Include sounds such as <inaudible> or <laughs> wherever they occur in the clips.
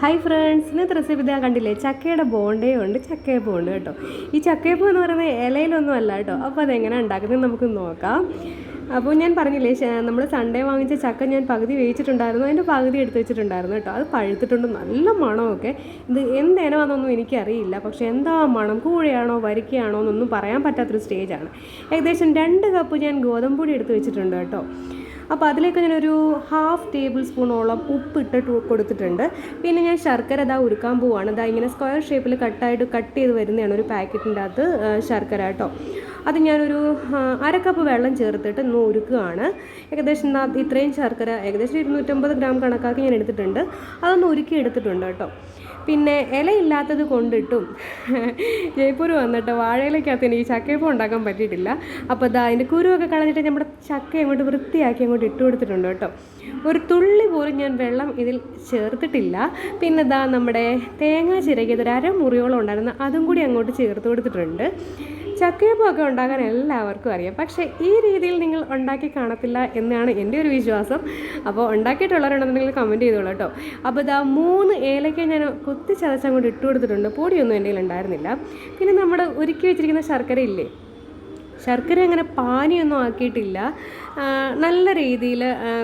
Hi friends ഇന്നത്തെ recipe ഇതാ കണ്ടില്ലേ? ചക്കയുടെ ബോണ്ടേ ഉണ്ട് ചക്കയപ്പം ഉണ്ട് കേട്ടോ. ഈ ചക്കയപ്പം എന്ന് പറയുന്നത് ഇലയിലൊന്നും അല്ല കേട്ടോ. അപ്പോൾ അതെങ്ങനെ ഉണ്ടാക്കുന്നത് നമുക്ക് നോക്കാം. അപ്പോൾ ഞാൻ പറഞ്ഞില്ലേ നമ്മൾ സൺഡേ വാങ്ങിച്ച ചക്ക ഞാൻ പകുതി വേവിച്ചിട്ടുണ്ടായിരുന്നു. അതിന്റെ പകുതി എടുത്ത് വെച്ചിട്ടുണ്ടായിരുന്നു കേട്ടോ. അത് പഴുത്തിട്ടുണ്ട് നല്ല മണമൊക്കെ. ഇത് എന്ത് ഇനമാണെന്നൊന്നും എനിക്കറിയില്ല. പക്ഷേ എന്താ മണം? കൂഴയാണോ? വരിക്കയാണോ? എന്നൊന്നും പറയാൻ പറ്റാത്തൊരു സ്റ്റേജാണ് ഏകദേശം രണ്ട് കപ്പ് ഞാൻ ഗോതമ്പൊടി എടുത്ത് വെച്ചിട്ടുണ്ട് കേട്ടോ. അപ്പോൾ അതിലേക്ക് ഞാനൊരു ഹാഫ് ടേബിൾ സ്പൂണോളം ഉപ്പിട്ട് ഇട്ടിട്ട് കൊടുത്തിട്ടുണ്ട്. പിന്നെ ഞാൻ ശർക്കര ഇതാ ഉരുക്കാൻ പോവുകയാണ് ഇതാ ഇങ്ങനെ സ്ക്വയർ ഷേപ്പിൽ കട്ടായിട്ട് കട്ട് ചെയ്ത് വരുന്നതാണ് ഒരു പാക്കറ്റിന്റെ അകത്ത് ശർക്കര കേട്ടോ. അത് ഞാനൊരു അര കപ്പ് വെള്ളം ചേർത്തിട്ട് ഇന്ന് ഉരുക്കുകയാണ്. ഏകദേശം ഇത്രയും ശർക്കര ഏകദേശം ഇരുന്നൂറ്റമ്പത് ഗ്രാം കണക്കാക്കി ഞാൻ എടുത്തിട്ടുണ്ട്. അതൊന്ന് ഉരുക്കി എടുത്തിട്ടുണ്ട് കേട്ടോ. പിന്നെ ഇലയില്ലാത്തത് കൊണ്ടിട്ടും ജയ്പൂർ വന്നിട്ട് വാഴയിലേക്കകത്ത് എനിക്ക് ചക്കയപ്പം ഉണ്ടാക്കാൻ പറ്റിയിട്ടില്ല. അപ്പോൾ ഇതാ അതിന്റെ കുരുവൊക്കെ കളഞ്ഞിട്ട് നമ്മുടെ ചക്ക അങ്ങോട്ട് വൃത്തിയാക്കി അങ്ങോട്ട് ഇട്ട് കൊടുത്തിട്ടുണ്ട് കേട്ടോ. ഒരു തുള്ളി പോലും ഞാൻ വെള്ളം ഇതിൽ ചേർത്തിട്ടില്ല. പിന്നെ ഇതാ നമ്മുടെ തേങ്ങ ചിരകിയത് ഒരു അരമുറിയോളം ഉണ്ടായിരുന്നു. അതും കൂടി അങ്ങോട്ട് ചേർത്ത് കൊടുത്തിട്ടുണ്ട്. ചക്കയപ്പമൊക്കെ ഉണ്ടാക്കാൻ എല്ലാവർക്കും അറിയാം. പക്ഷേ ഈ രീതിയിൽ നിങ്ങൾ ഉണ്ടാക്കി കാണത്തില്ല എന്നാണ് എന്റെ ഒരു വിശ്വാസം. അപ്പോൾ ഉണ്ടാക്കിയിട്ടുള്ളവരുണ്ടെന്നുണ്ടെങ്കിൽ കമന്റ് ചെയ്തോളൂ കേട്ടോ. അപ്പോൾ ഇതാ മൂന്ന് ഏലക്ക ഞാൻ കുത്തി ചതച്ചങ്ങോട്ട് ഇട്ട് കൊടുത്തിട്ടുണ്ട്. പൊടിയൊന്നും എന്റെ ഉണ്ടായിരുന്നില്ല. പിന്നെ നമ്മുടെ ഉരുക്കി വെച്ചിരിക്കുന്ന ശർക്കര ഇല്ലേ? ശർക്കര അങ്ങനെ പാനിയൊന്നും ആക്കിയിട്ടില്ല. നല്ല രീതിയിൽ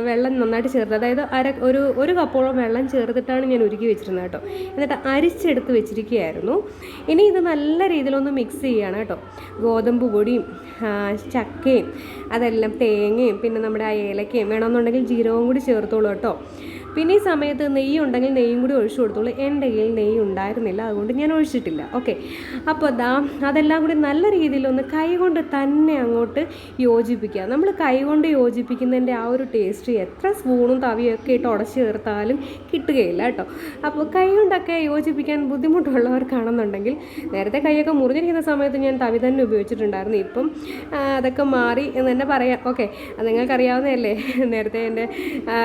വെള്ളം നന്നായിട്ട് ചേർത്ത് അതായത് അര ഒരു ഒരു കപ്പോളം വെള്ളം ചേർത്തിട്ടാണ് ഞാൻ ഒരുക്കി വെച്ചിരുന്നത് കേട്ടോ. എന്നിട്ട് അരിച്ചെടുത്ത് വെച്ചിരിക്കുകയായിരുന്നു. ഇനി ഇത് നല്ല രീതിയിലൊന്ന് മിക്സ് ചെയ്യണം കേട്ടോ. ഗോതമ്പ് പൊടിയും ചക്കയും അതെല്ലാം തേങ്ങയും പിന്നെ നമ്മുടെ ആ ഏലക്കയും വേണമെന്നുണ്ടെങ്കിൽ ജീരകവും കൂടി ചേർത്തോളൂ കേട്ടോ. പിന്നെ ഈ സമയത്ത് നെയ്യ് ഉണ്ടെങ്കിൽ നെയ്യും കൂടി ഒഴിച്ചു കൊടുത്തോളൂ. എന്റെ കയ്യിൽ നെയ്യ് ഉണ്ടായിരുന്നില്ല അതുകൊണ്ട് ഞാൻ ഒഴിച്ചിട്ടില്ല. ഓക്കെ. അപ്പോൾ ദാ അതെല്ലാം കൂടി നല്ല രീതിയിലൊന്ന് കൈ കൊണ്ട് തന്നെ അങ്ങോട്ട് യോജിപ്പിക്കുക. നമ്മൾ കൈ കൊണ്ട് യോജിപ്പിക്കുന്നതിന്റെ ആ ഒരു ടേസ്റ്റ് എത്ര സ്പൂണും തവിയൊക്കെ ഇട്ട് ഉടച്ചു ചേർത്താലും കിട്ടുകയില്ല കേട്ടോ. അപ്പോൾ കൈ കൊണ്ടൊക്കെ യോജിപ്പിക്കാൻ ബുദ്ധിമുട്ടുള്ളവർക്കാണെന്നുണ്ടെങ്കിൽ നേരത്തെ കൈയൊക്കെ മുറിഞ്ഞിരിക്കുന്ന സമയത്ത് ഞാൻ തവി തന്നെ ഉപയോഗിച്ചിട്ടുണ്ടായിരുന്നു. ഇപ്പം അതൊക്കെ മാറി എന്ന് തന്നെ പറയാം. ഓക്കെ. നിങ്ങൾക്കറിയാവുന്നതല്ലേ? നേരത്തെ എന്റെ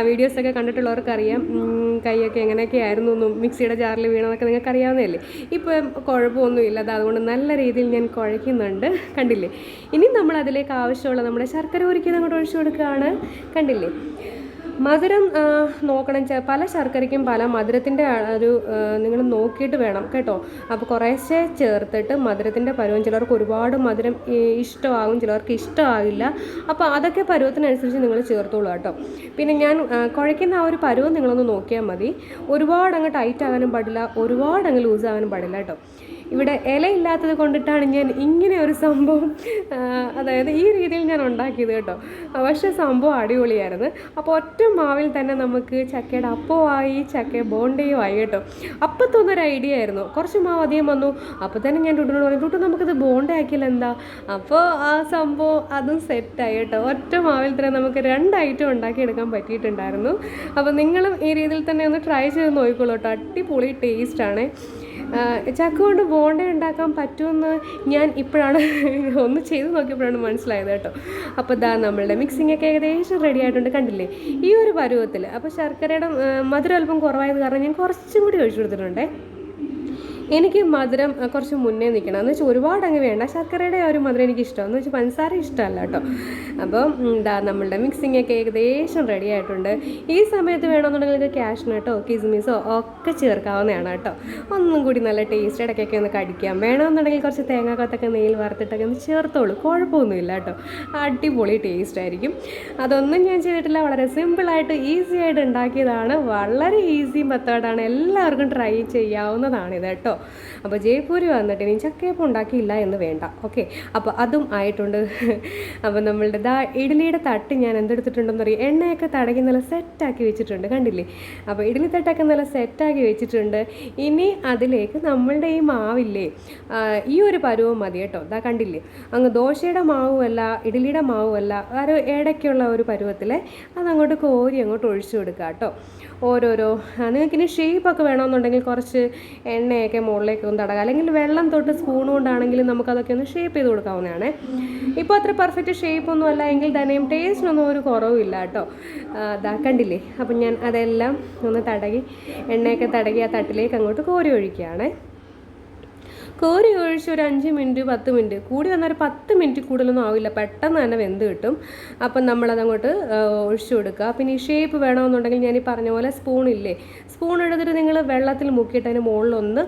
വീഡിയോസൊക്കെ കണ്ടിട്ടുള്ളവർക്കറിയാം. ഉം, കൈയൊക്കെ എങ്ങനെയൊക്കെ ആയിരുന്നു എന്നും മിക്സിയുടെ ജാറിൽ വീണതൊക്കെ നിങ്ങൾക്ക് അറിയാവുന്നതല്ലേ ഇപ്പം കുഴപ്പമൊന്നുമില്ല. അത് അതുകൊണ്ട് നല്ല രീതിയിൽ ഞാൻ കുഴയ്ക്കുന്നുണ്ട്. കണ്ടില്ലേ? ഇനി നമ്മൾ അതിലേക്ക് ആവശ്യമുള്ള നമ്മുടെ ശർക്കര ഒരുക്കി അങ്ങോട്ട് ഒഴിച്ചു കൊടുക്കുകയാണ്. കണ്ടില്ലേ? മധുരം നോക്കണം. പല ശർക്കരയ്ക്കും പല മധുരത്തിന്റെ ഒരു നിങ്ങൾ നോക്കിയിട്ട് വേണം കേട്ടോ. അപ്പോൾ കുറേശ്ശെ ചേർത്തിട്ട് മധുരത്തിന്റെ പരുവം ചിലർക്ക് ഒരുപാട് മധുരം ഇഷ്ടമാകും ചിലർക്ക് ഇഷ്ടമാകില്ല. അപ്പോൾ അതൊക്കെ പരുവത്തിനനുസരിച്ച് നിങ്ങൾ ചേർത്തോളൂ കേട്ടോ. പിന്നെ ഞാൻ കുഴയ്ക്കുന്ന ആ ഒരു പരുവം നിങ്ങളൊന്ന് നോക്കിയാൽ മതി. ഒരുപാട് അങ്ങ് ടൈറ്റ് ആകാനും പാടില്ല ഒരുപാട് അങ്ങ് ലൂസ് ആകാനും പാടില്ല കേട്ടോ. ഇവിടെ ഇലയില്ലാത്തത് കൊണ്ടിട്ടാണ് ഞാൻ ഇങ്ങനെ ഒരു സംഭവം അതായത് ഈ രീതിയിൽ ഞാൻ ഉണ്ടാക്കിയത് കേട്ടോ. പക്ഷേ സംഭവം അടിപൊളിയായിരുന്നു. അപ്പോൾ ഒറ്റ മാവിൽ തന്നെ നമുക്ക് ചക്കയുടെ അപ്പവുമായി ചക്ക ബോണ്ടയും ആയി കേട്ടോ. അപ്പം തോന്നൊരു ഐഡിയ ആയിരുന്നു. കുറച്ച് മാവ് അധികം വന്നു. അപ്പോൾ തന്നെ ഞാൻ ടുട്ടിനോട് പറഞ്ഞു ടുട്ടു നമുക്കിത് ബോണ്ട ആക്കിയാൽ എന്താ? അപ്പോൾ ആ സംഭവം അതും സെറ്റായി കേട്ടോ. ഒറ്റ മാവിൽ തന്നെ നമുക്ക് രണ്ട് ഐറ്റം ഉണ്ടാക്കിയെടുക്കാൻ പറ്റിയിട്ടുണ്ടായിരുന്നു. അപ്പോൾ നിങ്ങളും ഈ രീതിയിൽ തന്നെ ഒന്ന് ട്രൈ ചെയ്ത് നോക്കിക്കോളൂ കേട്ടോ. അടിപൊളി ടേസ്റ്റാണ്. ചക്ക കൊണ്ട് ബോണ്ട ഉണ്ടാക്കാൻ പറ്റുമെന്ന് ഞാൻ ഇപ്പോഴാണ് <laughs> ഒന്ന് ചെയ്ത് നോക്കിയപ്പോഴാണ് മനസ്സിലായത് കേട്ടോ. അപ്പോൾ ഇതാ നമ്മളുടെ മിക്സിംഗ് ഒക്കെ ഏകദേശം റെഡി ആയിട്ടുണ്ട്. കണ്ടില്ലേ? ഈ ഒരു പരുവത്തിൽ അപ്പോൾ ശർക്കരയുടെ മധുരം അല്പം കുറവായത് കാരണം ഞാൻ കുറച്ചും കൂടി ഒഴിച്ചു കൊടുത്തിട്ടുണ്ടേ. എനിക്ക് മധുരം കുറച്ച് മുന്നേ നിൽക്കണം. എന്ന് വെച്ചാൽ ഒരുപാട് അങ്ങ് വേണ്ട. ശർക്കരയുടെ ഒരു മധുരം എനിക്ക് ഇഷ്ടം എന്ന് വെച്ചാൽ പഞ്ചസാര ഇഷ്ടമല്ല കേട്ടോ. അപ്പം എന്താ നമ്മളുടെ മിക്സിംഗ് ഒക്കെ ഏകദേശം റെഡി ആയിട്ടുണ്ട്. ഈ സമയത്ത് വേണമെന്നുണ്ടെങ്കിൽ ഇത് കാഷ്നട്ടോ കിസ്മിസോ ഒക്കെ ചേർക്കാവുന്നതാണ് കേട്ടോ. ഒന്നും കൂടി നല്ല ടേസ്റ്റ് ഇടയ്ക്കൊക്കെ ഒന്ന് കടിക്കാം. വേണമെന്നുണ്ടെങ്കിൽ കുറച്ച് തേങ്ങാക്കത്തൊക്കെ നെയ്യിൽ വറുത്തിട്ടൊക്കെ ഒന്ന് ചേർത്തോളൂ. കുഴപ്പമൊന്നുമില്ല കേട്ടോ. അടിപൊളി ടേസ്റ്റ് ആയിരിക്കും. അതൊന്നും ഞാൻ ചെയ്തിട്ടില്ല. വളരെ സിമ്പിളായിട്ട് ഈസി ആയിട്ട് ഉണ്ടാക്കിയതാണ്. വളരെ ഈസി മെത്തേഡാണ് എല്ലാവർക്കും ട്രൈ ചെയ്യാവുന്നതാണ് ഇത് കേട്ടോ. അപ്പോൾ ജയ്പൂരി വന്നിട്ട് ഇനി ചക്കയപ്പം ഉണ്ടാക്കിയില്ല എന്ന് വേണ്ട. ഓക്കെ അപ്പോൾ അതും ആയിട്ടുണ്ട്. അപ്പോൾ നമ്മളുടെ ദാ ഇഡ്ഡലിയുടെ തട്ട് ഞാൻ എന്തെടുത്തിട്ടുണ്ടെന്ന് അറിയാം? എണ്ണയൊക്കെ തടകി നല്ല സെറ്റാക്കി വെച്ചിട്ടുണ്ട്. കണ്ടില്ലേ? അപ്പോൾ ഇഡ്ഡലി തട്ടൊക്കെ നല്ല സെറ്റാക്കി വെച്ചിട്ടുണ്ട്. ഇനി അതിലേക്ക് നമ്മളുടെ ഈ മാവില്ലേ? ഈ ഒരു പരുവം മതി കേട്ടോ. ഇതാ കണ്ടില്ലേ? അങ്ങ് ദോശയുടെ മാവുമല്ല ഇഡ്ഡലിയുടെ മാവുമല്ല ഒരു ഇടയ്ക്കുള്ള ഒരു പരുവത്തിലെ അതങ്ങോട്ട് കോരി അങ്ങോട്ട് ഒഴിച്ചു കൊടുക്കുക കേട്ടോ. ഓരോരോ നിങ്ങൾക്ക് ഇനി ഷേപ്പൊക്കെ വേണമെന്നുണ്ടെങ്കിൽ കുറച്ച് എണ്ണയൊക്കെ മുകളിലേക്ക് ഒന്ന് തടകാം. അല്ലെങ്കിൽ വെള്ളം തൊട്ട് സ്പൂൺ കൊണ്ടാണെങ്കിലും നമുക്കതൊക്കെ ഒന്ന് ഷേപ്പ് ചെയ്ത് കൊടുക്കാവുന്നതാണ്. ഇപ്പോൾ അത്ര പെർഫെക്റ്റ് ഷേപ്പ് ഒന്നും അല്ല എങ്കിൽ തന്നെയും ടേസ്റ്റിനൊന്നും ഒരു കുറവില്ല കേട്ടോ. അതാ കണ്ടില്ലേ? അപ്പം ഞാൻ അതെല്ലാം ഒന്ന് തടകി എണ്ണയൊക്കെ തടകി ആ തട്ടിലേക്ക് അങ്ങോട്ട് കോരി ഒഴിക്കുകയാണേ. കോരി ഒഴിച്ച് ഒരു അഞ്ച് മിനിറ്റ് പത്ത് മിനിറ്റ് കൂടി വന്നാൽ ഒരു പത്ത് മിനിറ്റ് കൂടുതലൊന്നും ആവില്ല. പെട്ടെന്ന് തന്നെ വെന്ത് കിട്ടും. അപ്പം നമ്മളത് അങ്ങോട്ട് ഒഴിച്ചു കൊടുക്കുക. പിന്നെ ഈ ഷേപ്പ് വേണമെന്നുണ്ടെങ്കിൽ ഞാൻ ഈ പറഞ്ഞ പോലെ സ്പൂണില്ലേ സ്പൂൺ എടുത്തിട്ട് നിങ്ങൾ വെള്ളത്തിൽ മുക്കിയിട്ട് അതിന് മുകളിലൊന്ന്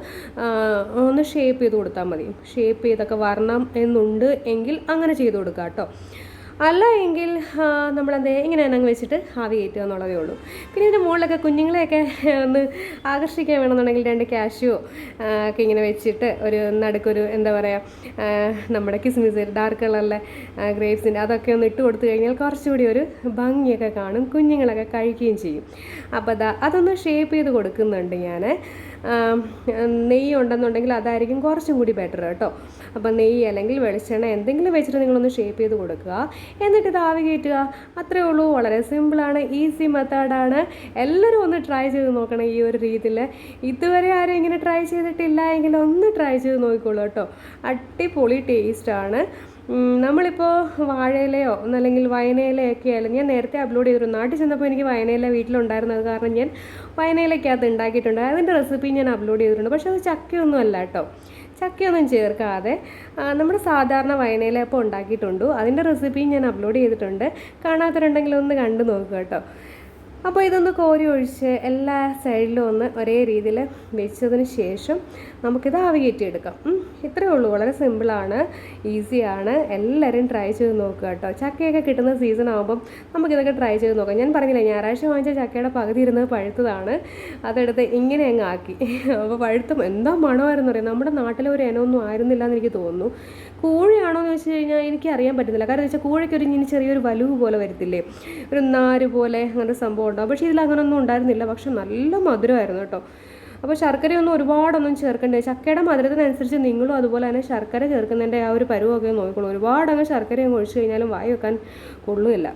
ഒന്ന് ഷേപ്പ് ചെയ്ത് കൊടുത്താൽ മതി. ഷേപ്പ് ചെയ്തൊക്കെ വരണം എന്നുണ്ട് എങ്കിൽ അങ്ങനെ ചെയ്ത് കൊടുക്കുക കേട്ടോ. അല്ല എങ്കിൽ നമ്മളെന്ത് ഇങ്ങനെ അങ്ങ് വെച്ചിട്ട് ആവി കയറ്റുക എന്നുള്ളതേ ഉള്ളൂ. പിന്നെ ഇതിന്റെ മുകളിലൊക്കെ കുഞ്ഞുങ്ങളെയൊക്കെ ഒന്ന് ആകർഷിക്കാൻ വേണമെന്നുണ്ടെങ്കിൽ രണ്ട് ക്യാഷ്യോ ഒക്കെ ഇങ്ങനെ വെച്ചിട്ട് ഒരു നടുക്കൊരു എന്താ പറയുക നമ്മുടെ കിസ്മിസ് ഡാർക്ക് കളറിലെ ഗ്രേപ്സിന്റെ അതൊക്കെ ഒന്ന് ഇട്ട് കൊടുത്തു കഴിഞ്ഞാൽ കുറച്ചുകൂടി ഒരു ഭംഗിയൊക്കെ കാണും കുഞ്ഞുങ്ങളൊക്കെ കഴിക്കുകയും ചെയ്യും. അപ്പോൾ അതാ അതൊന്ന് ഷേപ്പ് ചെയ്ത് കൊടുക്കുന്നുണ്ട് ഞാൻ നെയ്യ് ഉണ്ടെന്നുണ്ടെങ്കിൽ അതായിരിക്കും കുറച്ചും കൂടി ബെറ്റർ കേട്ടോ. അപ്പോൾ നെയ്യ് അല്ലെങ്കിൽ വെളിച്ചെണ്ണ എന്തെങ്കിലും വെച്ചിട്ട് നിങ്ങളൊന്ന് ഷേപ്പ് ചെയ്ത് കൊടുക്കുക. എന്നിട്ട് ഇത് കയറ്റുക. അത്രേ ഉള്ളൂ. വളരെ സിമ്പിളാണ് ഈസി മെത്തേഡാണ് എല്ലാവരും ഒന്ന് ട്രൈ ചെയ്ത് നോക്കണം ഈ ഒരു രീതിയിൽ ഇതുവരെ ആരും ഇങ്ങനെ ട്രൈ ചെയ്തിട്ടില്ല എങ്കിൽ ഒന്ന് ട്രൈ ചെയ്ത് നോക്കിക്കോളൂ കേട്ടോ. അടിപൊളി ടേസ്റ്റാണ് നമ്മളിപ്പോൾ വാഴയിലയോ ഒന്നല്ലെങ്കിൽ വയനയിലയൊക്കെ ആയാലും ഞാൻ നേരത്തെ അപ്ലോഡ് ചെയ്തിരുന്നു നാട്ടിൽ ചെന്നപ്പോൾ എനിക്ക് വയനയില വീട്ടിലുണ്ടായിരുന്നത് കാരണം ഞാൻ വയനയിലക്കകത്ത് ഉണ്ടാക്കിയിട്ടുണ്ട്. അതിന്റെ റെസിപ്പി ഞാൻ അപ്ലോഡ് ചെയ്തിട്ടുണ്ട്. പക്ഷേ അത് ചക്കയൊന്നും അല്ല കേട്ടോ. ചക്കയൊന്നും ചേർക്കാതെ നമ്മുടെ സാധാരണ വയനയില ഇപ്പോൾ ഉണ്ടാക്കിയിട്ടുണ്ട്. അതിന്റെ റെസിപ്പിയും ഞാൻ അപ്ലോഡ് ചെയ്തിട്ടുണ്ട്. കാണാത്തവരുണ്ടെങ്കിൽ ഒന്ന് കണ്ടു നോക്കുക കേട്ടോ. അപ്പോൾ ഇതൊന്ന് കോരി ഒഴിച്ച് എല്ലാ സൈഡിലും ഒന്ന് ഒരേ രീതിയിൽ വെച്ചതിന് ശേഷം നമുക്കിത് ആവി എടുക്കാം ഉം, ഇത്രയേ ഉള്ളൂ. വളരെ സിമ്പിളാണ് ഈസിയാണ് എല്ലാവരും ട്രൈ ചെയ്ത് നോക്കുക കേട്ടോ. ചക്കയൊക്കെ കിട്ടുന്ന സീസൺ ആകുമ്പം നമുക്കിതൊക്കെ ട്രൈ ചെയ്ത് നോക്കാം. ഞാൻ പറഞ്ഞില്ലേ ഞായറാഴ്ച വാങ്ങിച്ച ചക്കയുടെ പകുതി ഇരുന്നത് പഴുത്തതാണ്. അതെടുത്ത് ഇങ്ങനെ അങ്ങ് ആക്കി. അപ്പോൾ പഴുത്തും എന്താ മണമായിരുന്നു അറിയാം? നമ്മുടെ നാട്ടിലെ ഒരു ഇനമൊന്നും ആയിരുന്നില്ല എന്ന് എനിക്ക് തോന്നുന്നു. കൂഴയാണോ എന്ന് വെച്ച് കഴിഞ്ഞാൽ എനിക്ക് അറിയാൻ പറ്റുന്നില്ല. കാരണം വെച്ചാൽ കൂഴയ്ക്ക് ഇങ്ങനെ ചെറിയൊരു വലുവ് പോലെ വരത്തില്ലേ? ഒരു നാര് പോലെ അങ്ങനെ സംഭവം ഉണ്ടാവും പക്ഷേ ഇതിൽ അങ്ങനെയൊന്നും ഉണ്ടായിരുന്നില്ല. പക്ഷെ നല്ല മധുരമായിരുന്നു കേട്ടോ. അപ്പോൾ ശർക്കരയൊന്നും ഒരുപാടൊന്നും ചേർക്കണ്ടേ. ചക്കയുടെ മധുരത്തിനനുസരിച്ച് നിങ്ങളും അതുപോലെ തന്നെ ശർക്കര ചേർക്കുന്നതിന്റെ ആ ഒരു പരുവൊക്കെ നോക്കിക്കോളൂ. ഒരുപാടങ്ങ് ശർക്കരയും ഒഴിച്ച് കഴിഞ്ഞാലും വായി വെക്കാൻ കൊള്ളുകയില്ല.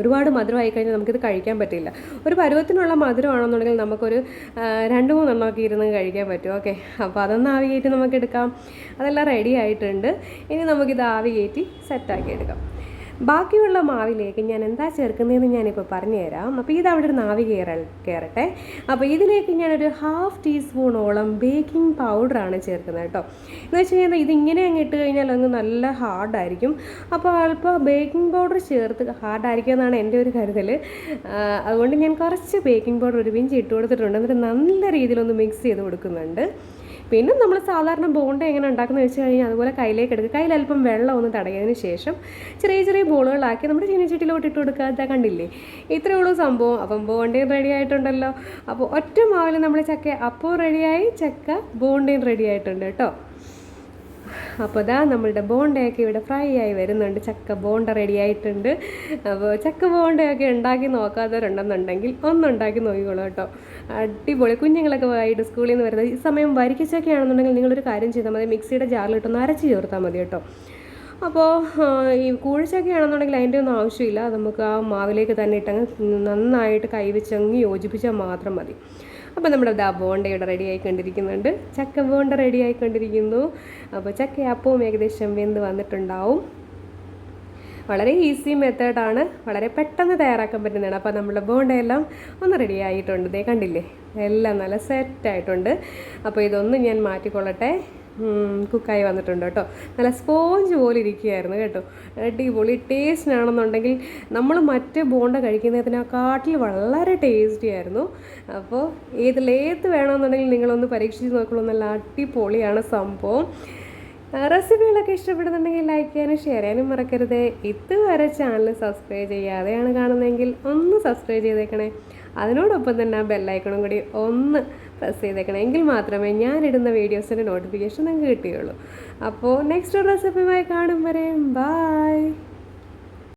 ഒരുപാട് മധുരമായി കഴിഞ്ഞാൽ നമുക്കിത് കഴിക്കാൻ പറ്റില്ല. ഒരു പരുവത്തിനുള്ള മധുരമാണെന്നുണ്ടെങ്കിൽ നമുക്കൊരു രണ്ട് മൂന്നെണ്ണമൊക്കെ ഇരുന്ന് കഴിക്കാൻ പറ്റും. ഓക്കെ. അപ്പോൾ അതൊന്ന് ആവി കയറ്റി നമുക്ക് എടുക്കാം. അതെല്ലാം റെഡി ആയിട്ടുണ്ട്. ഇനി നമുക്കിത് ആവി കയറ്റി സെറ്റാക്കി എടുക്കാം. ബാക്കിയുള്ള മാവിലേക്ക് ഞാൻ എന്താ ചേർക്കുന്നതെന്ന് ഞാനിപ്പോൾ പറഞ്ഞുതരാം. അപ്പോൾ ഇത് അവിടെ ഒരു നാവി കയറ കയറട്ടെ. അപ്പോൾ ഇതിലേക്ക് ഞാനൊരു ഹാഫ് ടീസ്പൂണോളം ബേക്കിംഗ് പൗഡറാണ് ചേർക്കുന്നത് കേട്ടോ. എന്ന് വെച്ച് കഴിഞ്ഞാൽ ഇതിങ്ങനെ അങ്ങ് ഇട്ട് കഴിഞ്ഞാൽ അങ്ങ് നല്ല ഹാർഡായിരിക്കും അപ്പോൾ അല്പം ബേക്കിംഗ് പൗഡർ ചേർത്ത് ഹാർഡായിരിക്കും എന്നാണ് എന്റെ ഒരു കരുതൽ. അതുകൊണ്ട് ഞാൻ കുറച്ച് ബേക്കിംഗ് പൗഡർ ഒരു പിഞ്ച് ഇട്ട് കൊടുത്തിട്ടുണ്ട്. എന്നിട്ട് നല്ല രീതിയിലൊന്ന് മിക്സ് ചെയ്ത് കൊടുക്കുന്നുണ്ട്. പിന്നെ നമ്മൾ സാധാരണ ബോണ്ട എങ്ങനെ ഉണ്ടാക്കുന്നത് വെച്ച് കഴിഞ്ഞാൽ അതുപോലെ കയ്യിലേക്ക് എടുക്കുക. കയ്യിൽ അല്പം വെള്ളം ഒന്ന് തടയതിന് ശേഷം ചെറിയ ചെറിയ ബോളുകളാക്കി നമ്മുടെ ചീനച്ചട്ടിയിലോട്ട് ഇട്ട് കൊടുക്കുക. കണ്ടില്ലേ? ഇത്രയേ ഉള്ളൂ സംഭവം. അപ്പം ബോണ്ടയും റെഡി ആയിട്ടുണ്ടല്ലോ. അപ്പോൾ ഒറ്റ മാവിൽ നമ്മൾ ചക്ക അപ്പോൾ റെഡിയായി ചക്ക ബോണ്ടയും റെഡി ആയിട്ടുണ്ട് കേട്ടോ. അപ്പോൾ ഇതാ നമ്മളുടെ ബോണ്ടയൊക്കെ ഇവിടെ ഫ്രൈ ആയി വരുന്നുണ്ട്. ചക്ക ബോണ്ട റെഡി ആയിട്ടുണ്ട്. അപ്പോൾ ചക്ക ബോണ്ടയൊക്കെ ഉണ്ടാക്കി നോക്കാത്തവരുണ്ടെന്നുണ്ടെങ്കിൽ ഒന്നുണ്ടാക്കി നോക്കിക്കോളൂ കേട്ടോ. അടിപൊളി. കുഞ്ഞുങ്ങളൊക്കെ ആയിട്ട് സ്കൂളിൽ നിന്ന് വരുന്നത് ഈ സമയം വരിക്കച്ചൊക്കെയാണെന്നുണ്ടെങ്കിൽ നിങ്ങളൊരു കാര്യം ചെയ്താൽ മതി. മിക്സിയുടെ ജാറിലിട്ടൊന്ന് അരച്ച് ചേർത്താൽ മതി കേട്ടോ. അപ്പോൾ ഈ കൂഴിച്ചൊക്കെയാണെന്നുണ്ടെങ്കിൽ അതിന്റെ ഒന്നും ആവശ്യമില്ല. നമുക്ക് ആ മാവിലേക്ക് തന്നെ ഇട്ടങ്ങ് നന്നായിട്ട് കൈവച്ചങ്ങ് യോജിപ്പിച്ചാൽ മാത്രം മതി. അപ്പോൾ നമ്മുടെ ദാ ബോണ്ട ഇവിടെ റെഡി ആയിക്കൊണ്ടിരിക്കുന്നുണ്ട്. ചക്ക ബോണ്ട റെഡി ആയിക്കൊണ്ടിരിക്കുന്നു. അപ്പോൾ ചക്ക അപ്പവും ഏകദേശം വെന്ത് വന്നിട്ടുണ്ടാവും. വളരെ ഈസി മെത്തേഡാണ് വളരെ പെട്ടെന്ന് തയ്യാറാക്കാൻ പറ്റുന്നതാണ്. അപ്പോൾ നമ്മുടെ ബോണ്ടയെല്ലാം ഒന്ന് റെഡി ആയിട്ടുണ്ട്. ദേ കണ്ടില്ലേ? എല്ലാം നല്ല സെറ്റായിട്ടുണ്ട് അപ്പോൾ ഇതൊന്ന് ഞാൻ മാറ്റിക്കൊള്ളട്ടെ. കുക്കായി വന്നിട്ടുണ്ട് കേട്ടോ. നല്ല സ്പോഞ്ച് പോലെ ഇരിക്കുകയായിരുന്നു കേട്ടോ. അടിപൊളി ടേസ്റ്റ് ആണെന്നുണ്ടെങ്കിൽ നമ്മൾ മറ്റ് ബോണ്ട കഴിക്കുന്നതിനെക്കാട്ടിൽ വളരെ ടേസ്റ്റി ആയിരുന്നു. അപ്പോൾ ഏതിലേത്ത് വേണമെന്നുണ്ടെങ്കിൽ നിങ്ങളൊന്ന് പരീക്ഷിച്ച് നോക്കുള്ളൂ. നല്ല അടിപൊളിയാണ് സംഭവം. റെസിപ്പികളൊക്കെ ഇഷ്ടപ്പെടുന്നുണ്ടെങ്കിൽ ലൈക്ക് ചെയ്യാനും ഷെയർ ചെയ്യാനും മറക്കരുത്. ഇതുവരെ ചാനൽ സബ്സ്ക്രൈബ് ചെയ്യാതെയാണ് കാണുന്നതെങ്കിൽ ഒന്ന് സബ്സ്ക്രൈബ് ചെയ്തേക്കണേ. അതിനോടൊപ്പം തന്നെ ബെല്ലൈക്കണും കൂടി ഒന്ന് പ്രസ് ചെയ്തേക്കണം. എങ്കിൽ മാത്രമേ ഞാനിടുന്ന വീഡിയോസിന്റെ നോട്ടിഫിക്കേഷൻ നിങ്ങൾക്ക് കിട്ടുകയുള്ളൂ അപ്പോൾ നെക്സ്റ്റ് റെസിപ്പിയുമായി കാണും വരെയും ബായ്